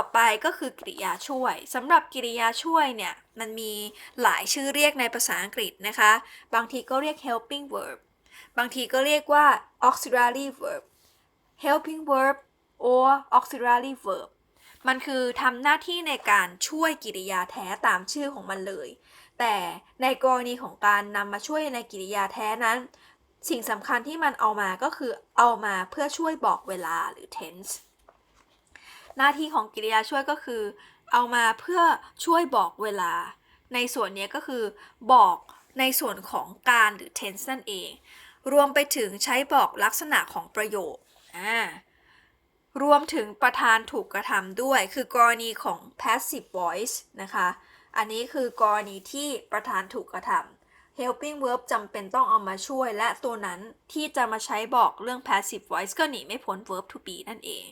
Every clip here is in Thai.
อไปก็คือกริยาช่วยสำหรับกริยาช่วยเนี่ย มันมีหลายชื่อเรียกในภาษาอังกฤษนะคะ บางทีก็เรียก helping verb บางทีก็เรียกว่า auxiliary verb helping verb or auxiliary verb มันคือทำหน้าที่ในการช่วยกิริยาแท้ตามชื่อของมันเลย แต่ในกรณีของการนำมาช่วยในกิริยาแท้นั้น สิ่งสำคัญที่มันเอามาก็คือเอามาเพื่อช่วยบอกเวลาหรือ tense หน้าที่ของกริยาช่วยก็คือ เอามาเพื่อช่วยบอกเวลา ในส่วนนี้ก็คือ บอกในส่วนของการหรือ tense นั่นเอง รวมไปถึงใช้บอกลักษณะของประโยคอ่ารวมถึงประธานถูกกระทำด้วย คือกรณีของ passive voice นะคะ อันนี้คือกรณีที่ประธานถูกกระทำ helping verb จำเป็นต้องเอามาช่วย และตัวนั้นที่จะมาใช้บอกเรื่อง passive voice ก็หนีไม่พ้น verb to be นั่นเอง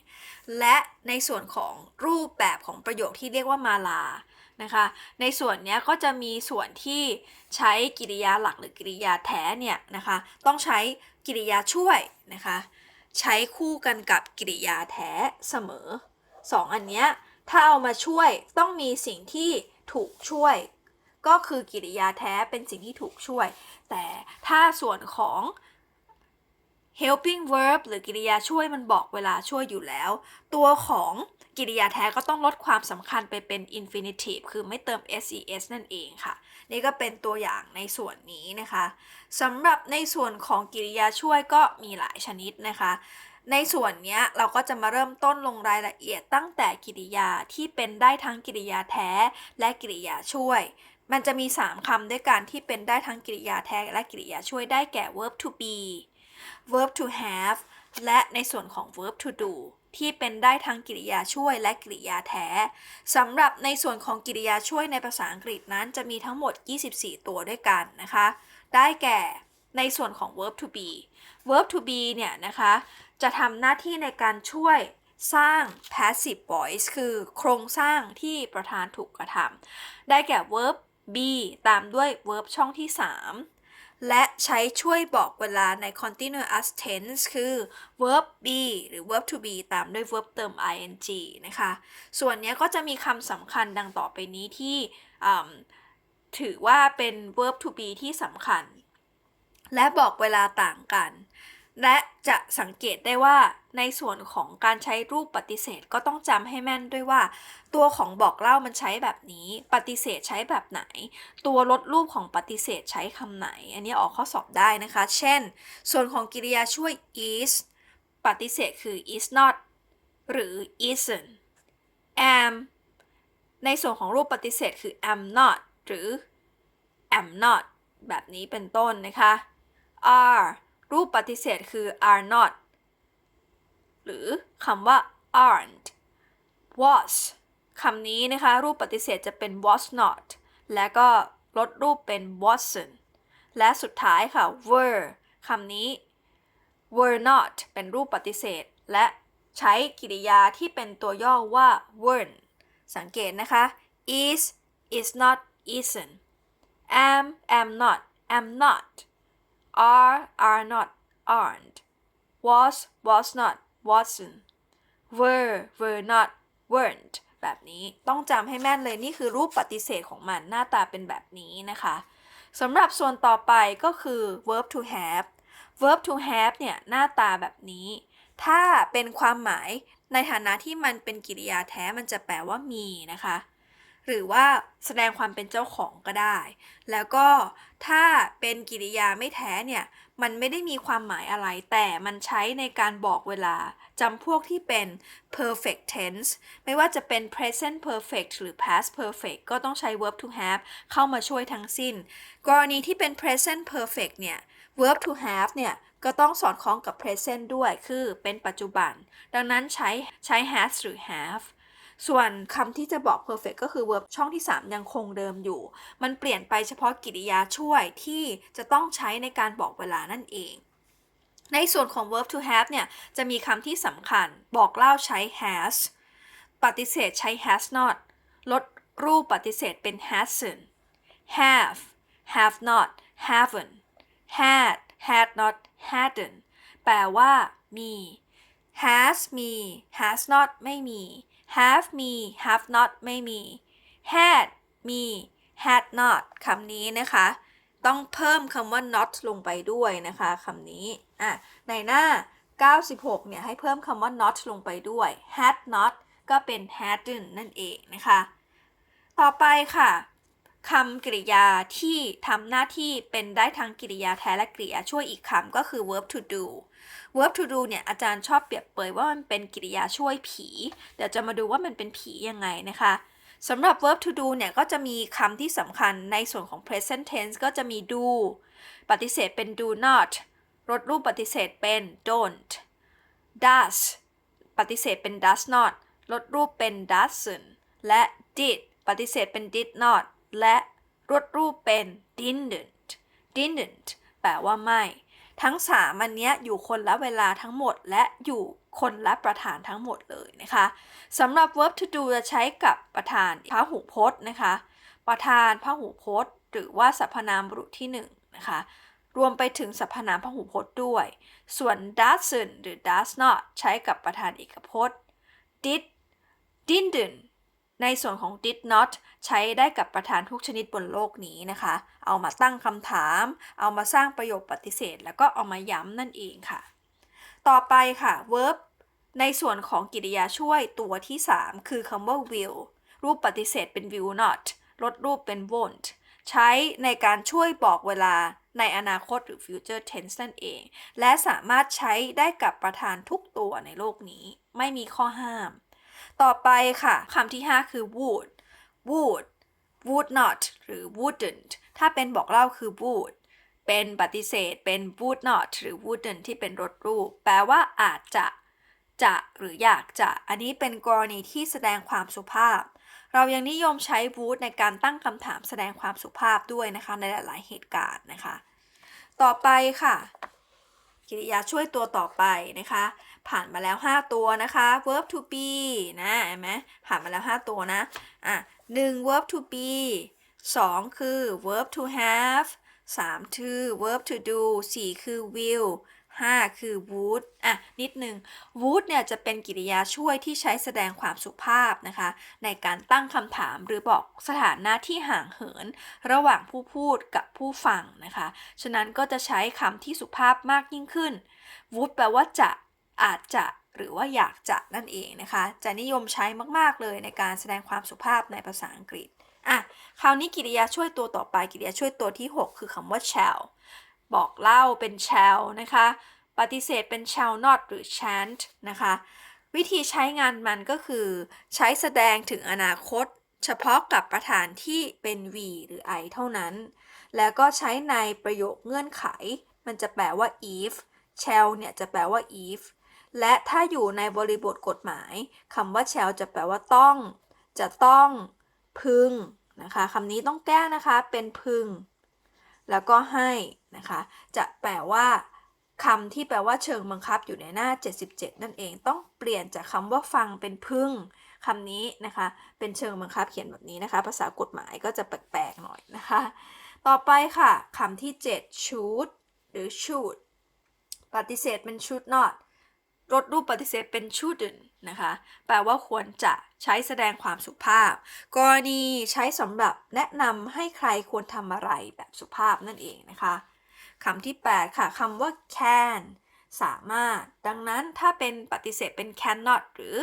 และในส่วนของรูปแบบของประโยคที่เรียกว่ามาลานะคะ ในส่วนนี้ก็จะมีส่วนที่ใช้กริยาหลักหรือ กริยาแท้เนี่ยนะคะ ต้องใช้กริยาช่วยนะคะ ใช้คู่กันกับกริยาแท้เสมอสองอันเนี้ยถ้าเอามาช่วยต้องมีสิ่งที่ถูกช่วย ก็คือกริยาแท้เป็นสิ่งที่ถูกช่วย แต่ถ้าส่วนของ helping verb หรือกริยาช่วยมันบอกเวลาช่วยอยู่แล้ว ตัวของกริยาแท้ก็ต้องลดความสำคัญไปเป็น infinitive คือไม่เติม ses นั่นเองค่ะ นี่ก็เป็นตัวอย่างในส่วนนี้นะคะสำหรับในส่วนของกริยาช่วยก็มีหลายชนิดนะคะ ในส่วนนี้เราก็จะมาเริ่มต้นลงรายละเอียดตั้งแต่กริยาที่เป็นได้ทั้งกริยาแท้และกริยาช่วย มันจะมี 3คำด้วยกันที่เป็นได้ทั้งกริยาแท้และกริยาช่วยได้แก่ verb to be verb to have และในส่วนของ verb to do ที่เป็นได้ทั้งกริยาช่วยและกริยาแท้สำหรับในส่วนของกริยาช่วยในภาษาอังกฤษนั้นจะมีทั้งหมด 24 ตัวด้วยกันนะคะ ได้แก่ในส่วนของ verb to be verb to be เนี่ยนะคะ จะทำหน้าที่ในการช่วยสร้าง passive voice คือโครงสร้างที่ประธานถูกกระทำได้แก่ verb B ตามด้วย verb ช่องที่ 3 และใช้ช่วยบอกเวลาใน continuous tense คือ verb be หรือ verb to be ตามด้วย verb เติม ing นะคะ ส่วนนี้ก็จะมีคำสำคัญดังต่อไปนี้ที่ถือว่าเป็น verb to be ที่สำคัญ และบอกเวลาต่างกัน และจะสังเกตได้ว่าในส่วนของการใช้รูปปฏิเสธก็ต้องจำให้แม่นด้วยว่า ตัวของบอกเล่ามันใช้แบบนี้ ปฏิเสธใช้แบบไหน ตัวลดรูปของปฏิเสธใช้คำไหน อันนี้ออกข้อสอบได้นะคะ เช่น ส่วนของกริยาช่วย is ปฏิเสธคือ is not หรือ isn't am ในส่วนของรูปปฏิเสธคือ am not หรือ am not แบบนี้เป็นต้นนะคะ are รูปปฏิเสธคือ are not หรือคำว่า aren't was คำนี้นะคะ รูปปฏิเสธจะเป็น was not และก็ลดรูปเป็น wasn't และสุดท้ายค่ะ were คำนี้ were not เป็นรูปปฏิเสธ และใช้กริยาที่เป็นตัวย่อว่า weren't สังเกตนะคะ is is not isn't am am not am not are are not aren't was was not wasn't were were not weren't แบบนี้ต้องจำให้แม่นเลยนี่คือรูปปฏิเสธของมันหน้าตาเป็นแบบนี้นะคะสำหรับส่วนต่อไปก็คือ verb to have verb to have เนี่ยหน้าตาแบบนี้ ถ้าเป็นความหมายในฐานะที่มันเป็นกริยาแท้มันจะแปลว่ามีนะคะ หรือว่าแสดงความเป็นเจ้าของก็ได้ แล้วก็ถ้าเป็นกริยาไม่แท้เนี่ย มันไม่ได้มีความหมายอะไร แต่มันใช้ในการบอกเวลาจำพวกที่เป็น perfect tense ไม่ว่าจะเป็น present perfect หรือ past perfect ก็ต้องใช้ verb to have เข้ามาช่วยทั้งสิ้น กรณีที่เป็น present perfect เนี่ย verb to have เนี่ยก็ต้องสอดคล้องกับ present ด้วย คือเป็นปัจจุบัน ดังนั้นใช้ใช้ has หรือ have ส่วนคำที่จะบอก perfect ก็คือ verb ช่องที่ 3 ยังคงเดิมอยู่ มันเปลี่ยนไปเฉพาะกริยาช่วยที่จะต้องใช้ในการบอกเวลานั่นเอง ในส่วนของ verb to have เนี่ย จะมีคำที่สำคัญ บอกเล่าใช้ has ปฏิเสธใช้ has not ลดรูปปฏิเสธเป็น hasn't have have not haven't had had not hadn't แปลว่ามี has มี has not ไม่มี have มี have not ไม่มี had มี had not คำนี้นะคะ ต้องเพิ่มคำว่า not ลงไปด้วยนะคะคำนี้อะในหน้า 96 เนี่ยให้เพิ่มคำว่า not ลงไปด้วย had not ก็เป็น hadn't นั่นเองนะคะ ต่อไปค่ะคำกริยาที่ทำหน้าที่เป็นได้ทั้งกริยาแท้และกริยาช่วยอีกคำก็คือ verb to do verb to do เนี่ยอาจารย์ชอบเปรียบเปยว่ามันเป็นกริยาช่วยผี เดี๋ยวจะมาดูว่ามันเป็นผียังไงนะคะสำหรับ verb to do เนี่ยก็จะมีคำที่สำคัญในส่วนของ present tense ก็จะมี do ปฏิเสธเป็น do not ลดรูปปฏิเสธเป็น don't does ปฏิเสธเป็น does not ลดรูปเป็น doesn't และ did ปฏิเสธเป็น did not และลดรูปเป็น didn't didn't แปลว่าไม่ ทั้งสามอันเนี้ยอยู่คนละเวลาทั้งหมด และอยู่คนละประธานทั้งหมดเลยนะคะสำหรับ verb to do จะใช้กับประธานพหูพจน์นะคะ ประธานพหูพจน์ หรือว่าสรรพนามบุรุษที่หนึ่งนะคะรวมไปถึงสรรพนามพหูพจน์ด้วย ส่วน doesn't หรือ does not ใช้กับประธานเอกพจน์ did didn't ในส่วนของ did not ใช้ได้กับประธานทุกชนิดบนโลกนี้นะคะ เอามาตั้งคำถาม เอามาสร้างประโยคปฏิเสธ แล้วก็เอามาย้ำนั่นเองค่ะ ต่อไปค่ะ verb ในส่วนของกริยาช่วยตัวที่ 3 คือคำว่า will รูปปฏิเสธเป็น will not ลดรูปเป็น won't ใช้ในการช่วยบอกเวลาในอนาคตหรือ future tense นั่นเอง และสามารถใช้ได้กับประธานทุกตัวในโลกนี้ ไม่มีข้อห้าม ต่อไปค่ะคำที่ 5 คือ would would would not หรือ wouldn't ถ้าเป็นบอกเล่าคือ would เป็นปฏิเสธเป็น would not หรือ wouldn't ที่เป็นรถรูป แปลว่าอาจจะ จะหรืออยากจะ อันนี้เป็นกรณีที่แสดงความสุภาพ เรายังนิยมใช้ would ในการตั้งคำถามแสดงความสุภาพด้วยนะคะ ในหลาย ๆ เหตุการณ์นะคะ ต่อไปค่ะกริยาช่วยตัวต่อไปนะคะ ผ่านมาแล้ว 5 ตัวนะคะ verb to be นะเห็นไหมผ่านมาแล้ว 5 ตัวนะอะ1 verb to be 2 คือ verb to have 3 คือ verb to do 4 คือ will 5 คือ would อะ นิดนึง would เนี่ย จะเป็นกริยาช่วยที่ใช้แสดงความสุภาพนะคะ ในการตั้งคำถามหรือบอกสถานะที่ห่างเหิน ระหว่างผู้พูดกับผู้ฟังนะคะ ฉะนั้นก็จะใช้คำที่สุภาพมากยิ่งขึ้น would แปลว่าจะ อาจจะหรือว่าอยากจะนั่นเองนะคะ จะนิยมใช้มาก ๆ เลยในการแสดงความสุภาพในภาษาอังกฤษอะคราวนี้กริยาช่วยตัวต่อไปกริยาช่วยตัวที่ 6 คือคำว่า shall บอกเล่าเป็น shall นะคะ ปฏิเสธเป็น shall not หรือ shan't นะคะ วิธีใช้งานมันก็คือ ใช้แสดงถึงอนาคต เฉพาะกับประธานที่เป็น v หรือ i เท่านั้น แล้วก็ใช้ในประโยคเงื่อนไข มันจะแปลว่า if shall เนี่ยจะแปลว่า if และถ้าอยู่ในบริบทกฎหมายคำว่า shall จะแปลว่าต้อง จะต้องพึงนะคะคำนี้ต้องแก้นะคะเป็นพึง แล้วก็ให้นะคะจะแปลว่าคำที่แปลว่าเชิงบังคับอยู่ในหน้า 77 นั่นเองต้องเปลี่ยนจากคำว่าฟังเป็นพึงคำนี้นะคะ เป็นเชิงบังคับเขียนแบบนี้นะคะ ภาษากฎหมายก็จะแปลกๆหน่อยนะคะ ต่อไปค่ะคำที่ 7 should หรือ should ปฏิเสธเป็น should not ลดรูปปฏิเสธเป็น shouldn't นะคะ แปลว่าควรจะใช้แสดงความสุภาพ กรณีใช้สำหรับแนะนำให้ใครควรทำอะไรแบบสุภาพนั่นเองนะคะคำที่ 8 ค่ะคำว่า can สามารถ ดังนั้นถ้าเป็นปฏิเสธเป็น cannot หรือ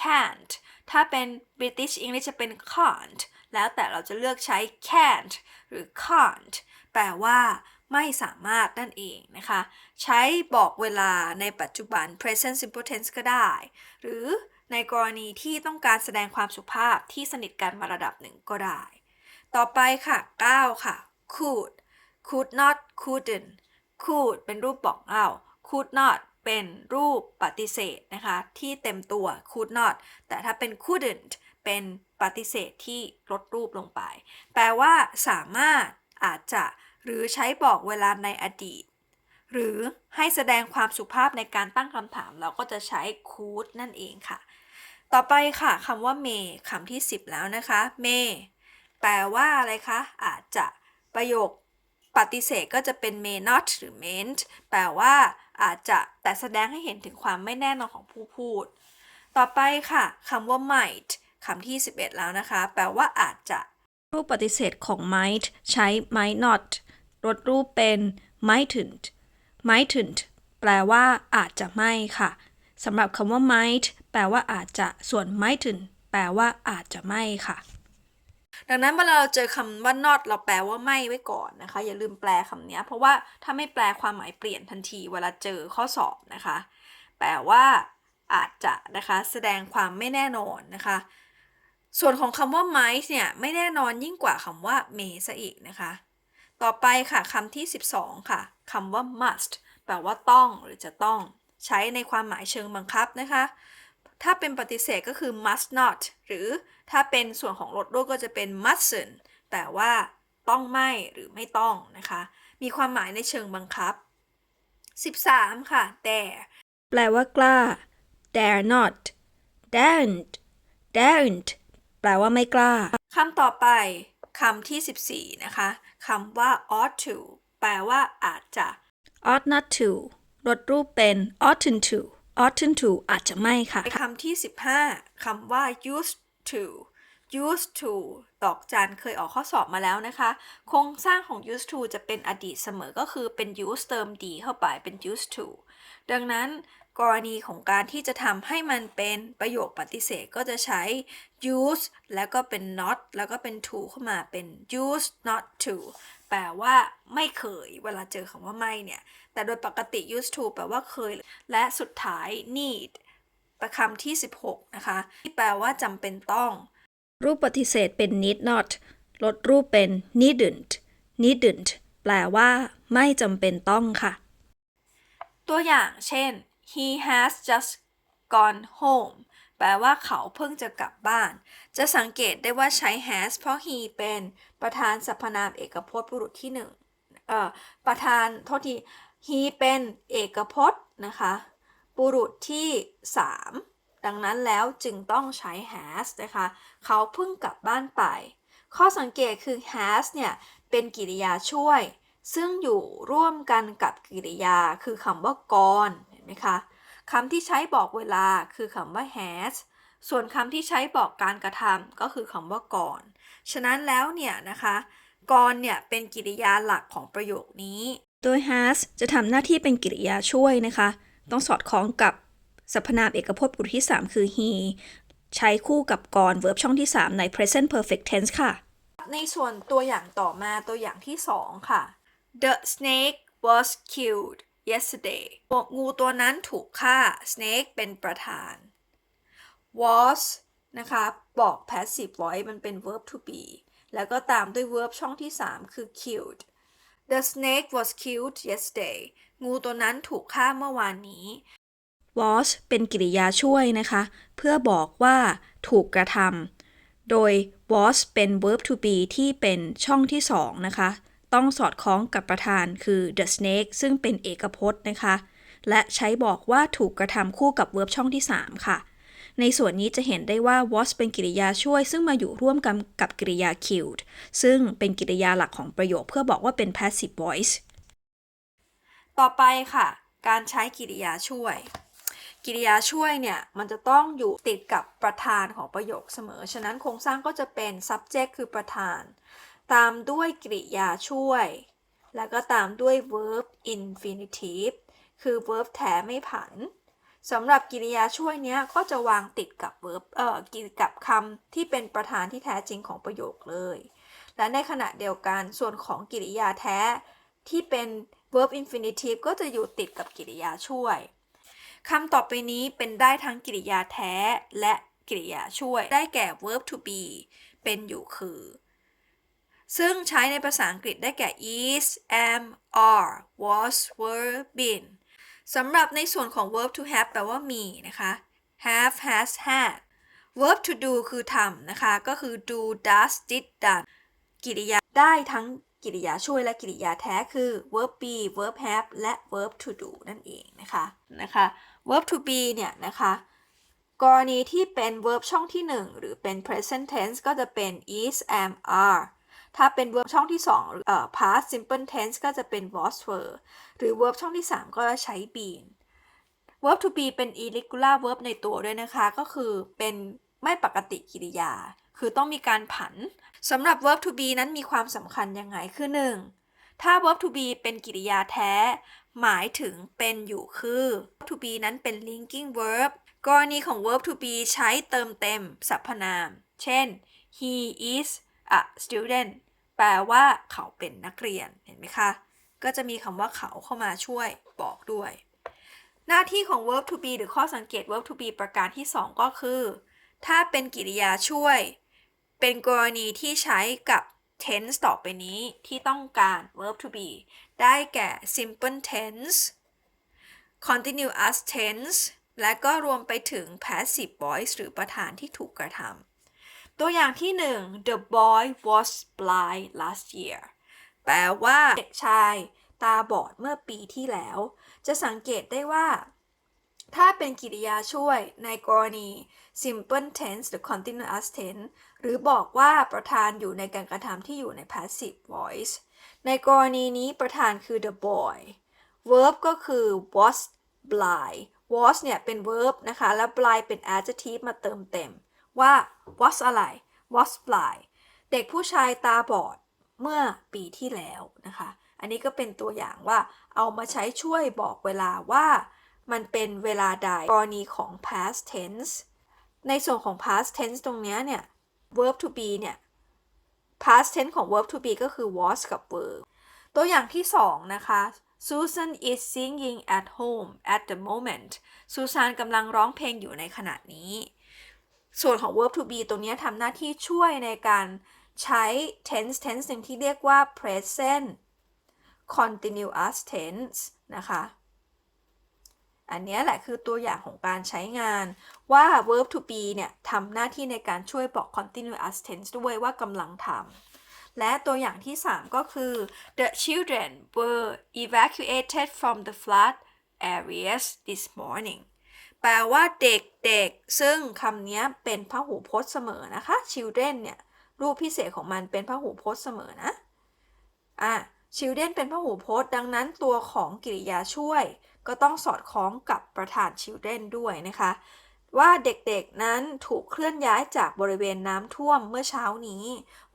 can't ถ้าเป็น British English จะเป็น can't แล้วแต่เราจะเลือกใช้ can't หรือ can't แปลว่า ไม่สามารถนั่นเองนะคะ ใช้บอกเวลาในปัจจุบัน present simple tense ก็ได้ หรือในกรณีที่ต้องการแสดงความสุภาพที่สนิทกันมาระดับหนึ่งก็ได้ ต่อไปค่ะ 9 ค่ะ could could not couldn't could เป็นรูปบอกเล่า could not เป็นรูปปฏิเสธนะคะ ที่เต็มตัว could not แต่ถ้าเป็น couldn't เป็นปฏิเสธที่ลดรูปลงไป แปลว่าสามารถอาจจะ หรือใช้บอกเวลาในอดีต หรือให้แสดงความสุภาพในการตั้งคำถาม เราก็จะใช้ could นั่นเองค่ะ ต่อไปค่ะคำว่า may คำที่ 10 แล้วนะคะ may แปลว่าอะไรคะ อาจจะประโยคปฏิเสธก็จะเป็น may not หรือ mayn't แปลว่า อาจจะแต่แสดงให้เห็นถึงความไม่แน่นอนของผู้พูด ต่อไปค่ะคำว่า might คำที่ 11 แล้วนะคะ แปลว่าอาจจะรูปปฏิเสธของ might ใช้ might not ลดรูปเป็น mightn't mightn't แปลว่าอาจจะไม่ค่ะสำหรับคำว่า might แปลว่าอาจจะ ส่วน mightn't แปลว่าอาจจะไม่ค่ะ ดังนั้นเวลาเราเจอคำว่า not เราแปลว่าไม่ไว้ก่อนนะคะ อย่าลืมแปลคำนี้เพราะว่าถ้าไม่แปลความหมายเปลี่ยนทันที เวลาเจอข้อสอบนะคะ แปลว่าอาจจะนะคะ แสดงความไม่แน่นอนนะคะ ส่วนของคำว่า might เนี่ยไม่แน่นอนยิ่งกว่าคำว่า may ซะอีกนะคะ ต่อไปค่ะคำที่ 12 ค่ะคำว่า must แปลว่าต้องหรือจะต้อง ใช้ในความหมายเชิงบังคับนะคะ ถ้าเป็นปฏิเสธก็คือ must not หรือถ้าเป็นส่วนของลดรูปก็จะเป็น mustn't แปลว่า ต้องไม่หรือไม่ต้องนะคะ มีความหมายในเชิงบังคับ 13 ค่ะ dare แปลว่ากล้า dare not daren't daren't แปลว่าไม่กล้าคำต่อไปคำที่ 14 นะคะ คำว่า ought to แปลว่าอาจจะ ought not to ลดรูปเป็น oughtn't to oughtn't to อาจจะไม่ค่ะคำที่ 15 คำว่า used to used to ดอกจันเคยออกข้อสอบมาแล้วนะคะ โครงสร้างของ used to จะเป็นอดีตเสมอก็คือเป็น use เติม d เข้าไปเป็น used to ดังนั้น กรณีของการที่จะทำให้มันเป็นประโยคปฏิเสธก็จะใช้ use แล้วก็เป็น not แล้วก็เป็น to เข้ามาเป็น use not to แปลว่าไม่เคย เวลาเจอคำว่าไม่เนี่ย แต่โดยปกติ used to แปลว่าเคย และสุดท้าย need ประคำที่ 16 นะคะ ที่แปลว่าจำเป็นต้อง รูปปฏิเสธเป็น need not ลดรูปเป็น needn't needn't แปลว่า ไม่จำเป็นต้องค่ะ ตัวอย่างเช่น he has just gone home แปลว่าเขาเพิ่งจะกลับบ้าน จะสังเกตได้ว่าใช้ has เพราะ he เป็นประธานสรรพนามเอกพจน์บุรุษที่หนึ่งเอ่อประธานโทษที he เป็นเอกพจน์นะคะบุรุษที่ 3 ดังนั้นแล้วจึงต้องใช้ has นะคะ เขาเพิ่งกลับบ้านไป ข้อสังเกตคือ has เนี่ยเป็นกริยาช่วย ซึ่งอยู่ร่วมกันกับกริยาคือคำว่า gone ห็นไหมคะคำที่ใช้บอกเวลาคือคำว่า has ส่วนคำที่ใช้บอกการกระทำก็คือคำว่า gone ฉะนั้นแล้วเนี่ยนะคะ gone เนี่ยเป็นกริยาหลักของประโยคนี้ โดย has จะทำหน้าที่เป็นกริยาช่วยนะคะ ต้องสอดคล้องกับสรรพนามเอกพจน์บุรุษที่ 3 คือ he ใช้คู่กับ gone verb ช่องที่ 3 ใน present perfect tense ค่ะ ในส่วนตัวอย่างต่อมาตัวอย่างที่ 2 ค่ะ The snake was killed yesterday งูตัวนั้นถูกฆ่า snake เป็นประธาน was นะคะบอก passive voice มันเป็น verb to be แล้วก็ตามด้วย verb ช่องที่ 3 คือ killed The snake was killed yesterday งูตัวนั้นถูกฆ่าเมื่อวานนี้ was เป็นกริยาช่วยนะคะ เพื่อบอกว่าถูกกระทำโดย was เป็น verb to be ที่เป็นช่องที่ 2 นะคะ ต้องสอดคล้องกับประธานคือ the snake ซึ่งเป็นเอกพจน์นะคะ และใช้บอกว่าถูกกระทำคู่กับ verb ช่องที่ 3 ค่ะ ในส่วนนี้จะเห็นได้ว่า was เป็นกริยาช่วย ซึ่งมาอยู่ร่วมกันกับกริยา killed ซึ่งเป็นกริยาหลักของประโยคเพื่อบอกว่าเป็น passive voice ต่อไปค่ะ การใช้กริยาช่วยกิริยาช่วยเนี่ย มันจะต้องอยู่ติดกับประธานของประโยคเสมอ ฉะนั้นโครงสร้างก็จะเป็น subject คือประธาน ตามด้วยกริยาช่วย แล้วก็ตามด้วย verb infinitive คือ verb แท้ไม่ผันสำหรับกริยาช่วยเนี้ยก็จะวางติดกับ verb เอ่อกกับคำที่เป็นประธานที่แท้จริงของประโยคเลย และในขณะเดียวกันส่วนของกริยาแท้ที่เป็น verb infinitive ก็จะอยู่ติดกับกริยาช่วยคำต่อไปนี้เป็นได้ทั้งกริยาแท้และกริยาช่วย ได้แก่ verb to be เป็นอยู่คือ ซึ่งใช้ในภาษาอังกฤษได้แก่ is am are was were been สำหรับในส่วนของ verb to have แปลว่ามีนะคะ have has had verb to do คือทำนะคะ ก็คือ do does did done กิริยาได้ทั้งกิริยาช่วยและกิริยาแท้คือ verb be verb have และ verb to do นั่นเองนะคะนะคะ verb to be เนี่ยนะคะกรณีที่เป็น verb ช่องที่ 1 หรือเป็น present tense ก็จะเป็น is am are ถ้าเป็น verb ช่องที่2เอ่อ past simple tense ก็จะเป็น was were หรือ verb ช่องที่ 3 ก็ใช้ been verb to be เป็น irregular verb ในตัวด้วยนะคะ ก็คือเป็นไม่ปกติกริยา คือต้องมีการผันสำหรับ verb to be นั้นมีความสำคัญยังไงคือ 1. ถ้า verb to be เป็นกริยาแท้ หมายถึงเป็นอยู่คือ verb to be นั้นเป็น linking verb กรณีของ verb to be ใช้เติมเต็มสรรพนาม เช่น he is a student แปลว่าเขาเป็นนักเรียน เห็นไหมคะ ก็จะมีคำว่าเขาเข้ามาช่วยบอกด้วย หน้าที่ของ verb to be หรือข้อสังเกต verb to be ประการที่ 2 ก็คือ ถ้าเป็นกริยาช่วย เป็นกรณีที่ใช้กับ tense ต่อไปนี้ที่ต้องการ verb to be ได้แก่ simple tense continuous tense และก็รวมไปถึง passive voice หรือประธานที่ถูกกระทำ ตัวอย่างที่ 1 the boy was blind last year แปลว่าเด็กชายตาบอดเมื่อปีที่แล้ว จะสังเกตได้ว่า ถ้าเป็นกริยาช่วยในกรณี simple tense หรือ continuous tense หรือบอกว่าประธานอยู่ในการกระทำที่อยู่ใน passive voice ในกรณีนี้ประธานคือ the boy verb ก็คือ was blind was เนี่ยเป็น verb นะคะ แล้ว blind เป็น adjective มาเติมเต็ม ว่า was อะไร was blind เด็กผู้ชายตาบอดเมื่อปีที่แล้วนะคะ อันนี้ก็เป็นตัวอย่างว่าเอามาใช้ช่วยบอกเวลาว่ามันเป็นเวลาใดกรณีของ past tense ในส่วนของ past tense ตรงนี้เนี่ย verb to be เนี่ย past tense ของ verb to be ก็คือ was กับ were ตัวอย่างที่ 2 นะคะ Susan is singing at home at the moment Susan กำลังร้องเพลงอยู่ในขณะนี้ ส่วนของ verb to be ตรงเนี้ทำหน้าที่ช่วยในการใช้ tense tense หนึ่งที่เรียกว่า present continuous tense นะคะ อันนี้แหละคือตัวอย่างของการใช้งานว่า verb to be เนี่ยทำหน้าที่ในการช่วยบอก continuous tense ด้วยว่ากำลังทำ และตัวอย่างที่ 3 ก็คือ the children were evacuated from the flood areas this morning แปลว่าเด็กๆ ซึ่งคำนี้เป็นพหูพจน์เสมอนะคะ children เนี่ยรูปพิเศษของมันเป็นพหูพจน์เสมอนะอะ children เป็นพหูพจน์ ดังนั้นตัวของกริยาช่วย ก็ต้องสอดคล้องกับประธาน children ด้วยนะคะ ว่าเด็กๆนั้นถูกเคลื่อนย้ายจากบริเวณน้ำท่วมเมื่อเช้านี้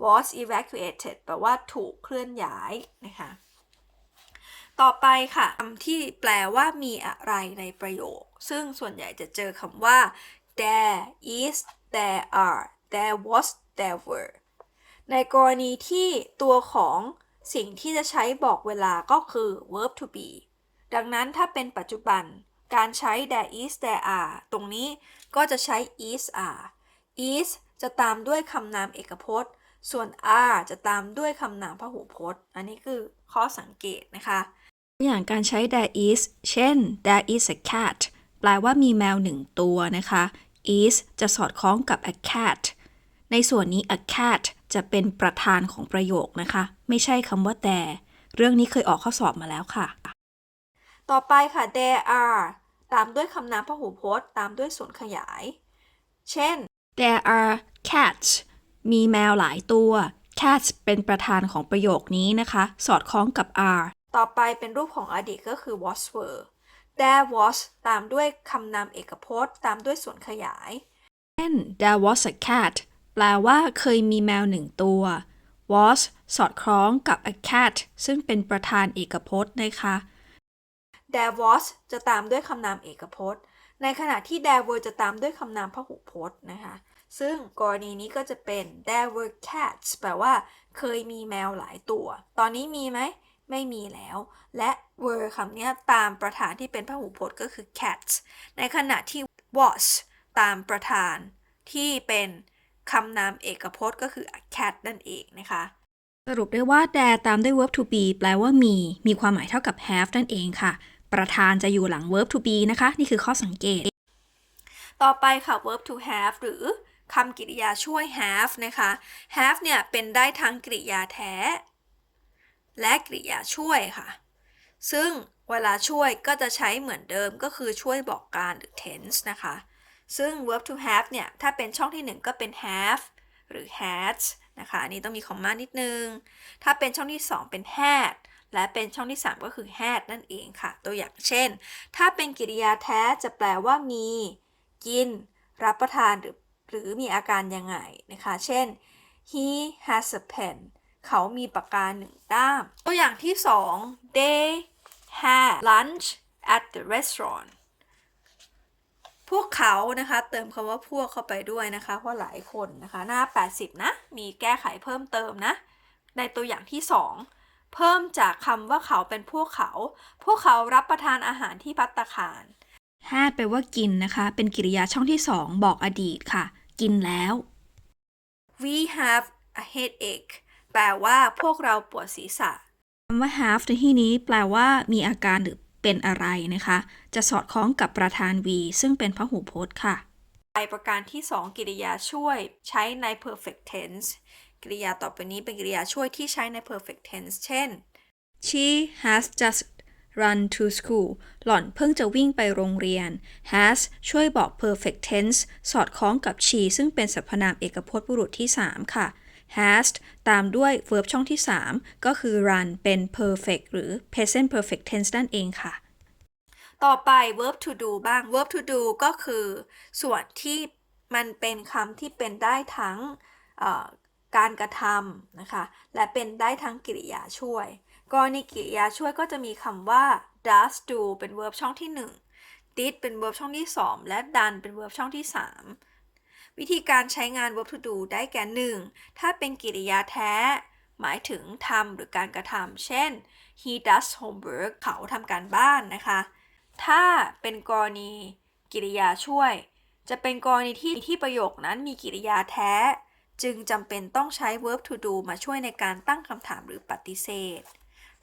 was evacuated แปลว่าถูกเคลื่อนย้ายนะคะต่อไปค่ะคำที่แปลว่ามีอะไรในประโยค ซึ่งส่วนใหญ่จะเจอคำว่า there is there are there was there were ในกรณีที่ตัวของสิ่งที่จะใช้บอกเวลาก็คือ verb to be ดังนั้นถ้าเป็นปัจจุบันการใช้ there is there are ตรงนี้ก็จะใช้ is are is จะตามด้วยคำนามเอกพจน์ ส่วน are จะตามด้วยคำนามพหูพจน์ อันนี้คือข้อสังเกตนะคะตัวอย่างการใช้ there is เช่น there is a cat ลว่ามีแมวหนึ่งตัวนะคะ is จะสอดคล้องกับ a cat ในส่วนนี้ a cat จะเป็นประธานของประโยคนะคะ ไม่ใช่คำว่า there เรื่องนี้เคยออกข้อสอบมาแล้วค่ะ ต่อไปค่ะ there are ตามด้วยคำนามพหูพจน์ ตามด้วยส่วนขยาย เช่น there are cats มีแมวหลายตัว cats เป็นประธานของประโยคนี้นะคะ สอดคล้องกับ are ต่อไปเป็นรูปของอดีตก็คือ was were there was ตามด้วยคำนามเอกพจน์ ตามด้วยส่วนขยาย เช่น there was a cat แปลว่าเคยมีแมวหนึ่งตัว was สอดคล้องกับ a cat ซึ่งเป็นประธานเอกพจน์นะคะ there was จะตามด้วยคำนามเอกพจน์ ในขณะที่ there were จะตามด้วยคำนามพหูพจน์นะคะ ซึ่งกรณีนี้ก็จะเป็น there were cats แปลว่า เคยมีแมวหลายตัว ตอนนี้มีไหม ไม่มีแล้ว และ were คำนี้ตามประธานที่เป็นพหูพจน์ก็คือ cats ในขณะที่ was ตามประธานที่เป็นคำนามเอกพจน์ก็คือ a cat นั่นเองนะคะ สรุปได้ว่า there ตามด้วย verb to be แปลว่ามี มีความหมายเท่ากับ have นั่นเองค่ะ ประธานจะอยู่หลัง verb to be นะคะ นี่คือข้อสังเกต ต่อไปค่ะ verb to have หรือคำกริยาช่วย have นะคะ have เนี่ยเป็นได้ทั้งกริยาแท้ และกริยาช่วยค่ะ ซึ่งเวลาช่วยก็จะใช้เหมือนเดิมก็คือช่วยบอกการหรือ tense นะคะ ซึ่ง verb to have เนี่ย ถ้าเป็นช่องที่ 1 ก็เป็น have หรือ had นะคะ อันนี้ต้องมีคอมมานิดนึง ถ้าเป็นช่องที่ 2 เป็น had และเป็นช่องที่ 3 ก็คือ had นั่นเองค่ะ ตัวอย่างเช่น ถ้าเป็นกริยาแท้จะแปลว่ามี กิน รับประทานหรือหรือมีอาการยังไงนะคะ เช่น he has a pen เขามีปากกาหนึ่งด้าม ตัวอย่างที่ 2 they had lunch at the restaurant พวกเขานะคะเติมคำว่าพวกเข้าไปด้วยนะคะเพราะหลายคนนะคะหน้า 80 นะ มีแก้ไขเพิ่มเติมนะ ในตัวอย่างที่ 2 เพิ่มจากคำว่าเขาเป็นพวกเขา พวกเขารับประทานอาหารที่พัตตาคาร had แปลว่ากินนะคะ เป็นกริยาช่องที่ 2 บอกอดีตค่ะ กินแล้ว we have a headache แปลว่าพวกเราปวดศีรษะคำว่า have ในที่นี้แปลว่ามีอาการหรือเป็นอะไรนะคะ จะสอดคล้องกับประธาน we ซึ่งเป็นพหูพจน์ค่ะไปประการที่ 2กริยาช่วยใช้ใน perfect tense กริยาต่อไปนี้เป็นกริยาช่วยที่ใช้ใน perfect tense เช่น she has just run to school หล่อนเพิ่งจะวิ่งไปโรงเรียน has ช่วยบอก perfect tense สอดคล้องกับ she ซึ่งเป็นสรรพนามเอกพจน์บุรุษที่ 3 ค่ะ has ตามด้วย verb ช่องที่ 3 ก็คือ run เป็น perfect หรือ present perfect tense นั่นเองค่ะ ต่อไป verb to do บ้าง verb to do ก็คือ ส่วนที่มันเป็นคำที่เป็นได้ทั้งการกระทำนะคะ และเป็นได้ทั้งกริยาช่วยกรณีกริยาช่วยก็จะมีคำว่า does do เป็น verb ช่องที่ 1 did เป็น verb ช่องที่ 2 และ done เป็น verb ช่องที่ 3 วิธีการใช้งาน verb to do ได้แก่ 1. ถ้าเป็นกริยาแท้ หมายถึงทำหรือการกระทำ เช่น he does homework เขาทำการบ้านนะคะ ถ้าเป็นกรณีกริยาช่วย จะเป็นกรณีที่ที่ประโยคนั้นมีกริยาแท้ จึงจำเป็นต้องใช้ verb to do มาช่วยในการตั้งคำถามหรือปฏิเสธ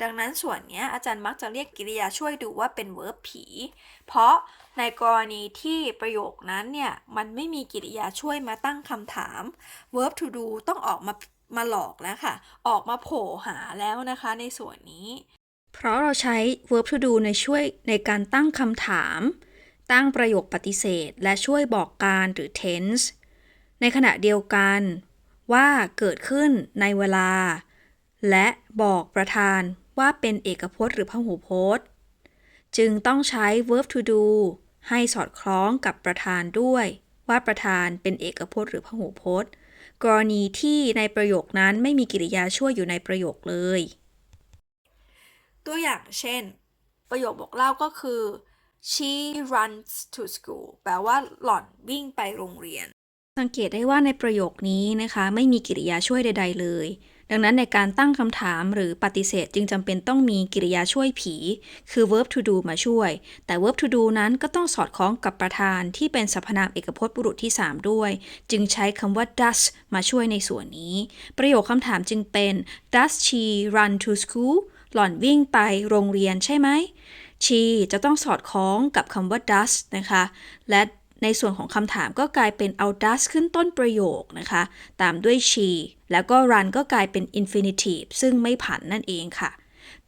ดังนั้นส่วนนี้อาจารย์มักจะเรียกกิริยาช่วยดูว่าเป็น verb ผี เพราะในกรณีที่ประโยคนั้นเนี่ยมันไม่มีกิริยาช่วยมาตั้งคำถาม verb to do ต้องออกมามาหลอกแล้วค่ะ ออกมาโผล่หาแล้วนะคะในส่วนนี้ เพราะเราใช้ verb to do ในช่วยในการตั้งคำถาม ตั้งประโยคปฏิเสธ และช่วยบอกการหรือ tense ในขณะเดียวกันว่าเกิดขึ้นในเวลา และบอกประธาน ว่าเป็นเอกพจน์หรือพหูพจน์ จึงต้องใช้ verb to do ให้สอดคล้องกับประธานด้วย ว่าประธานเป็นเอกพจน์หรือพหูพจน์ กรณีที่ในประโยคนั้นไม่มีกริยาช่วยอยู่ในประโยคเลย ตัวอย่างเช่น ประโยคบอกเล่าก็คือ she runs to school แปลว่าหล่อนวิ่งไปโรงเรียน สังเกตได้ว่าในประโยคนี้นะคะ ไม่มีกริยาช่วยใด ๆ เลย ดังนั้นในการตั้งคำถามหรือปฏิเสธจึงจำเป็นต้องมีกริยาช่วยผี คือ verb to do มาช่วย แต่ verb to do นั้นก็ต้องสอดคล้องกับประธานที่เป็นสรรพนามเอกพจน์บุรุษที่ 3 ด้วย จึงใช้คำว่า does มาช่วยในส่วนนี้ ประโยคคำถามจึงเป็น does she run to school หล่อนวิ่งไปโรงเรียนใช่ไหม she จะต้องสอดคล้องกับคำว่า does นะคะ และ ในส่วนของคำถามก็กลายเป็นเอา does ขึ้นต้นประโยคนะคะ ตามด้วย she แล้วก็ run ก็กลายเป็น infinitive ซึ่งไม่ผันนั่นเองค่ะ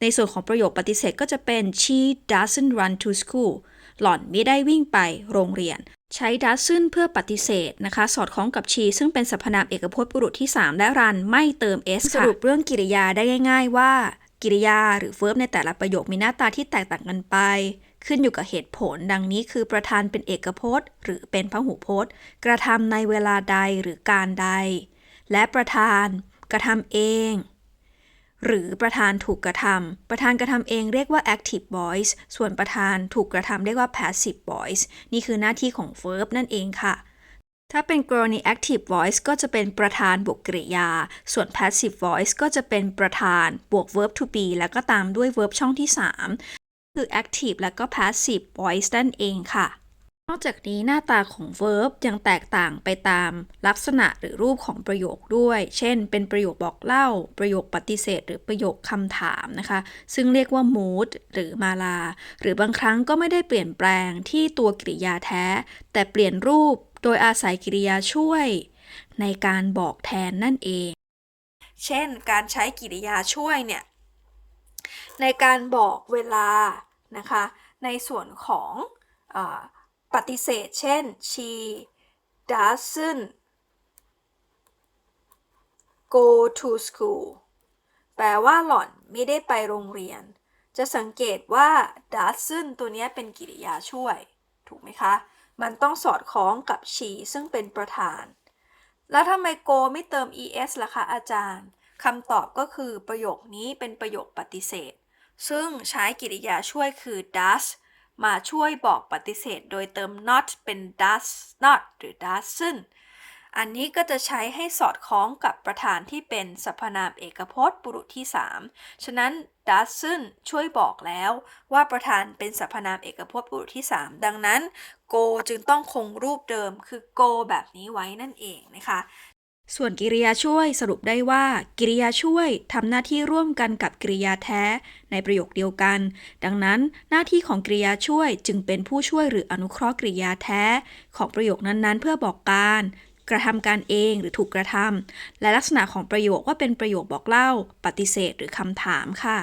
ในส่วนของประโยคปฏิเสธก็จะเป็น she doesn't run to school หล่อนไม่ได้วิ่งไปโรงเรียน ใช้ doesn't เพื่อปฏิเสธนะคะ สอดคล้องกับ she ซึ่งเป็นสรรพนามเอกพจน์บุรุษที่ 3 และ run ไม่เติม s สรุปเรื่องกริยาได้ง่าย ๆ ว่ากริยาหรือ verb ในแต่ละประโยคมีหน้าตาที่แตกต่างกันไป ขึ้นอยู่กับเหตุผล ดังนี้คือประธานเป็นเอกพจน์ หรือเป็นพหูพจน์ กระทำในเวลาใดหรือการใด และประธานกระทำเอง หรือประธานถูกกระทำประธานกระทำเองเรียกว่า active voice ส่วนประธานถูกกระทำเรียกว่า passive voice นี่คือหน้าที่ของ verb นั่นเองค่ะถ้าเป็นกรณี active voice ก็จะเป็นประธานบวกกริยา ส่วน passive voice ก็จะเป็นประธานบวก verb to be แล้วก็ตามด้วย verb ช่องที่ 3 คือ active แล้วก็ passive voice นั่นเองค่ะ นอกจากนี้หน้าตาของ verb ยังแตกต่างไปตามลักษณะหรือรูปของประโยคด้วย เช่น เป็นประโยคบอกเล่า ประโยคปฏิเสธ หรือประโยคคำถามนะคะ ซึ่งเรียกว่า mood หรือมาลา หรือบางครั้งก็ไม่ได้เปลี่ยนแปลงที่ตัวกริยาแท้ แต่เปลี่ยนรูปโดยอาศัยกริยาช่วย ในการบอกแทนนั่นเอง เช่น การใช้กริยาช่วยเนี่ย ในการบอกเวลานะคะในส่วนของอปฏิเสธ เช่น she doesn't go to school แปลว่าหล่อนไม่ได้ไปโรงเรียน จะสังเกตว่า doesn't ตัวนี้เป็นกริยาช่วย ถูกไหมคะ มันต้องสอดคล้องกับ she ซึ่งเป็นประธาน แล้วทำไม go ไม่เติม es ล่ะคะอาจารย์คำตอบก็คือประโยคนี้เป็นประโยคปฏิเสธ ซึ่งใช้กริยาช่วยคือ does มาช่วยบอกปฏิเสธโดยเติม not เป็น does not หรือ doesn't อันนี้ก็จะใช้ให้สอดคล้องกับประธานที่เป็นสรรพนามเอกพจน์บุรุษที่ 3 ฉะนั้น doesn't ช่วยบอกแล้วว่าประธานเป็นสรรพนามเอกพจน์บุรุษที่ 3 ดังนั้น go จึงต้องคงรูปเดิมคือ go แบบนี้ไว้นั่นเองนะคะ ส่วนกริยาช่วยสรุปได้ว่ากริยาช่วยทำหน้าที่ร่วมกันกับกริยาแท้ในประโยคเดียวกัน ดังนั้น หน้าที่ของกริยาช่วยจึงเป็นผู้ช่วยหรืออนุเคราะห์กริยาแท้ ของประโยคนั้นๆ เพื่อบอกการกระทำการเองหรือถูกกระทำและลักษณะของประโยคว่าเป็นประโยคบอกเล่า ปฏิเสธหรือคำถามค่ะ